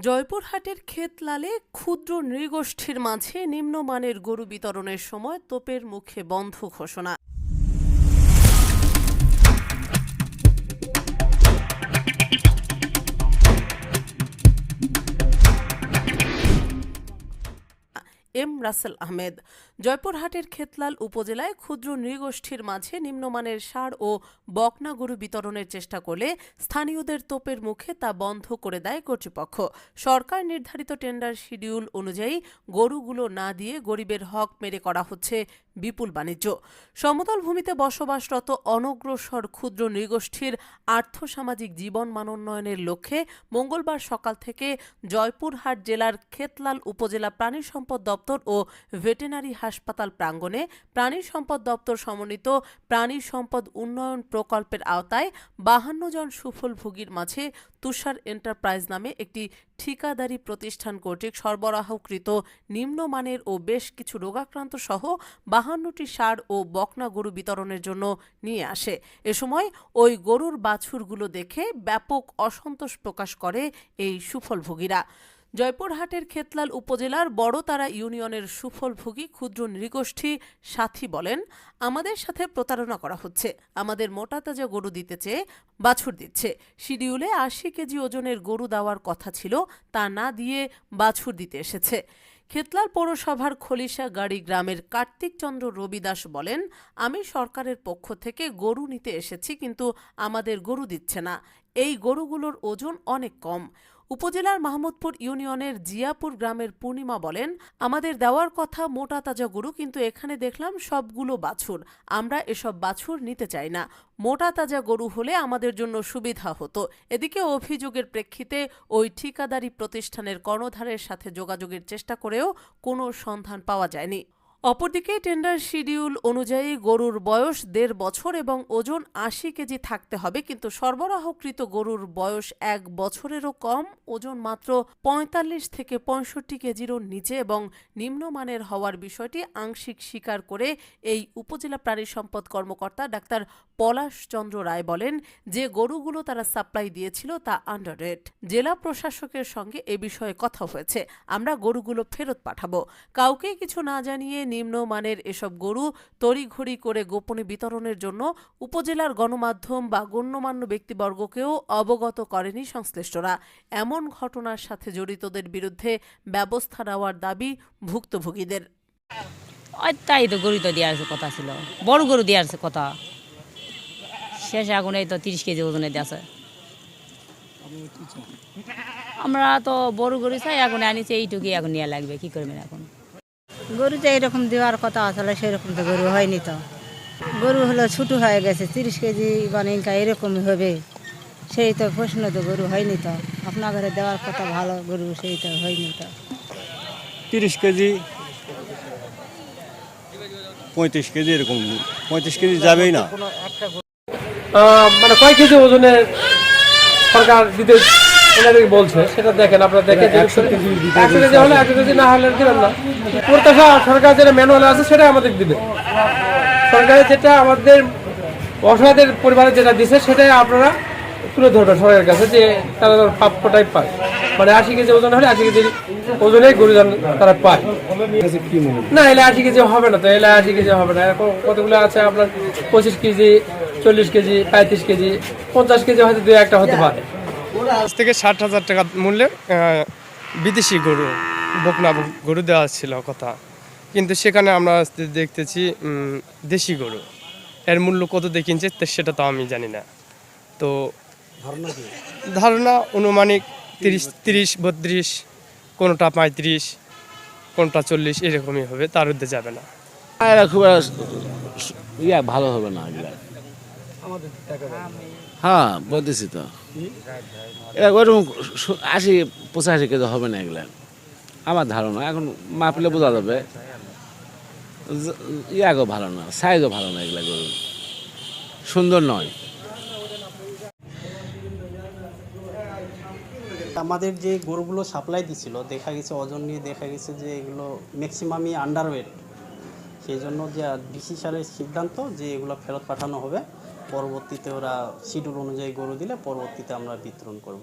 জয়পুরহাটের ক্ষেতলালে ক্ষুদ্র নৃগোষ্ঠীর মাঝে নিম্নমানের গরু বিতরণের সময় তোপের মুখে বন্ধ ঘোষণা। এম রাসেল আহমেদ। জয়পুরহাটের খেতলাল উপজেলায় ক্ষুদ্র নৃগোষ্ঠীর মাঝে নিম্নমানের সার ও বকনা গরু বিতরণের চেষ্টা করলে স্থানীয়দের তোপের মুখে তা বন্ধ করে দেয় কর্তৃপক্ষ। সরকার নির্ধারিত টেন্ডার শিডিউল অনুযায়ী গরুগুলো না দিয়ে গরিবের হক মেরে করা হচ্ছে বিপুল বাণিজ্য। সমতল ভূমিতে বসবাসরত অনগ্রসর ক্ষুদ্র নৃগোষ্ঠীর আর্থসামাজিক জীবন মানোন্নয়নের লক্ষ্যে মঙ্গলবার সকাল থেকে জয়পুরহাট জেলার ক্ষেতলাল উপজেলা প্রাণী সম্পদ দপ্তর ও ভেটেনারি হাসপাতাল প্রাঙ্গণে প্রাণী সম্পদ দপ্তর সমন্বিত প্রাণী সম্পদ উন্নয়ন প্রকল্পের আওতায় বাহান্ন জন সুফলভোগীর মাঝে তুষার এন্টারপ্রাইজ নামে একটি ঠিকাদারি প্রতিষ্ঠান কর্তৃক সরবরাহকৃত নিম্নমানের ও বেশ কিছু রোগাক্রান্ত সহ বাহান্নটি সার ও বকনা গরু বিতরণের জন্য নিয়ে আসে। এ সময় ওই গরুর বাছুরগুলো দেখে ব্যাপক অসন্তোষ প্রকাশ করে এই সুফলভোগীরা। জয়পুরহাটের ক্ষেতলাল উপজেলার বড়তারা ইউনিয়নের সুফলভোগী ক্ষুদ্র নৃগোষ্ঠী সাথী বলেন, আমাদের সাথে প্রতারণা করা হচ্ছে। আমাদের মোটা তাজা গরু দিতে চেয়ে বাছুর দিচ্ছে। শিডিউলে আশি কেজি ওজনের গরু দেওয়ার কথা ছিল, তা না দিয়ে বাছুর দিতে এসেছে। খেতলাল পৌরসভার খলিশা গাড়ি গ্রামের কার্তিক চন্দ্র রবিদাস বলেন, আমি সরকারের পক্ষ থেকে গরু নিতে এসেছি, কিন্তু আমাদের গরু দিচ্ছে না। এই গরুগুলোর ওজন অনেক কম। উপজেলার মাহমুদপুর ইউনিয়নের জিয়াপুর গ্রামের পূর্ণিমা বলেন, আমাদের দেওয়ার কথা মোটা তাজা গরু, কিন্তু এখানে দেখলাম সবগুলো বাছুর। আমরা এসব বাছুর নিতে চাই না। মোটা তাজা গরু হলে আমাদের জন্য সুবিধা হতো। এদিকে অভিযোগের প্রেক্ষিতে ওই ঠিকাদারি প্রতিষ্ঠানের কর্ণধারের সাথে যোগাযোগের চেষ্টা করেও কোনো সন্ধান পাওয়া যায়নি। অপরদিকে টেন্ডার শিডিউল অনুযায়ী গরুর বয়স দেড় বছর এবং ওজন আশি কেজি থাকতে হবে, কিন্তু সরবরাহকৃত গরুর বয়স এক বছরেরও কম, ওজন মাত্র পঁয়তাল্লিশ থেকে পঁয়ষট্টি কেজিরও নিচে এবং নিম্নমানের হওয়ার বিষয়টি আংশিক স্বীকার করে এই উপজেলা প্রাণী সম্পদ কর্মকর্তা ডাক্তার পলাশ চন্দ্র রায় বলেন, যে গরুগুলো তারা সাপ্লাই দিয়েছিল তা আন্ডার রেট জেলা প্রশাসকের সঙ্গে এ বিষয়ে কথা হয়েছে। আমরা গরুগুলো ফেরত পাঠাবো। কাউকে কিছু না জানিয়ে নিম্নমানের এসব গরু তড়িঘড়ি করে গোপনে বিতরণের জন্য উপজেলার গণমাধ্যম বা গণ্যমান্য ব্যক্তিবর্গকেও অবগত করেনি সংশ্লিষ্টরা। এমন ঘটনার সাথে জড়িতদের বিরুদ্ধে ব্যবস্থা নেওয়ার দাবি ভুক্তভোগীদের। তাই তো গরু তো দেওয়ার কথা ছিল। বড় গরু দেওয়ার কথা। শেষ এখন এই তো তিরিশ কেজি ওজনে দিয়েছে আমরা তো বড় গরু চাই এখন আনিছি এইটুকুই এখন নেওয়া লাগবে কি করবেন এখন? গরু যে এরকম দেওয়ার কথা আসলে সেরকম তো গরু হয়নি তো। গরু হলো ছোটো হয়ে গেছে তিরিশ কেজি মানে ইনকা এরকমই হবে। সেই তো প্রশ্ন তো গরু হয়নি তো। আপনার ঘরে দেওয়ার কথা ভালো গরু সেই তো হয়নি তো। তিরিশ কেজি পঁয়ত্রিশ কেজি এরকম পঁয়ত্রিশ কেজি যাবেই না। মানে কয় কেজি ওজনের সরকার দিতে এনাদের বলছে? সেটা দেখেন আপনারা দেখেন একশো কেজি হলে একশো কেজি না হলে দিবেন না প্রত্যাশা সরকার যেটা ম্যানুয়াল আছে সেটাই আমাদের দিবে। সরকারের যেটা আমাদের অসহায়দের পরিবারে যেটা দিছে সেটাই আপনারা তুলে ধরবেন সরকারের কাছে যে তারা তার প্রাপ্যটাই পায়। মানে আশি কেজি ওজন হলে আশি কেজি ওজনে গরু যেন তারা পায়। না এলে আশি কেজি হবে না তো এলে আশি কেজি হবে না। কতগুলো আছে আপনার পঁচিশ কেজি চল্লিশ কেজি পঁয়ত্রিশ কেজি পঞ্চাশ কেজি হয়তো দু একটা হতে পারে। পাঁচ থেকে ষাট হাজার টাকা মূল্যের বিদেশি গরু বকনা গরু দেওয়া ছিল কথা। কিন্তু সেখানে আমরা দেখতেছি দেশি গরু। এর মূল্য কত দিয়ে কিনছে তে- সেটা তো আমি জানি না। তো ধারণা অনুমানিক তিরিশ তিরিশ বত্রিশ কোনোটা পঁয়ত্রিশ কোনটা চল্লিশ এরকমই হবে তার ঊর্ধ্বে যাবে না। এরা খুব ইয়া ভালো হবে না এগুলা হ্যাঁ বলতেছি তো। এরা ওইরকম আশি পঁচাশি কেজি হবে না এগুলা। আমার ধারণা এখন মাপলে বোঝা যাবে। ইয়াগো ভালো না সাইজও ভালো না এগুলা গরু সুন্দর নয়। আমাদের যে গরুগুলো সাপ্লাই দিছিল দেখা গেছে ওজন নিয়ে দেখা গেছে যে এগুলো ম্যাক্সিমামই আন্ডারওয়েট সেই জন্য যে ডিসি সারের সিদ্ধান্ত যে এগুলো ফেরত পাঠানো হবে। পরবর্তীতে ওরা শিডিউল অনুযায়ী গরু দিলে পরবর্তীতে আমরা বিতরণ করব।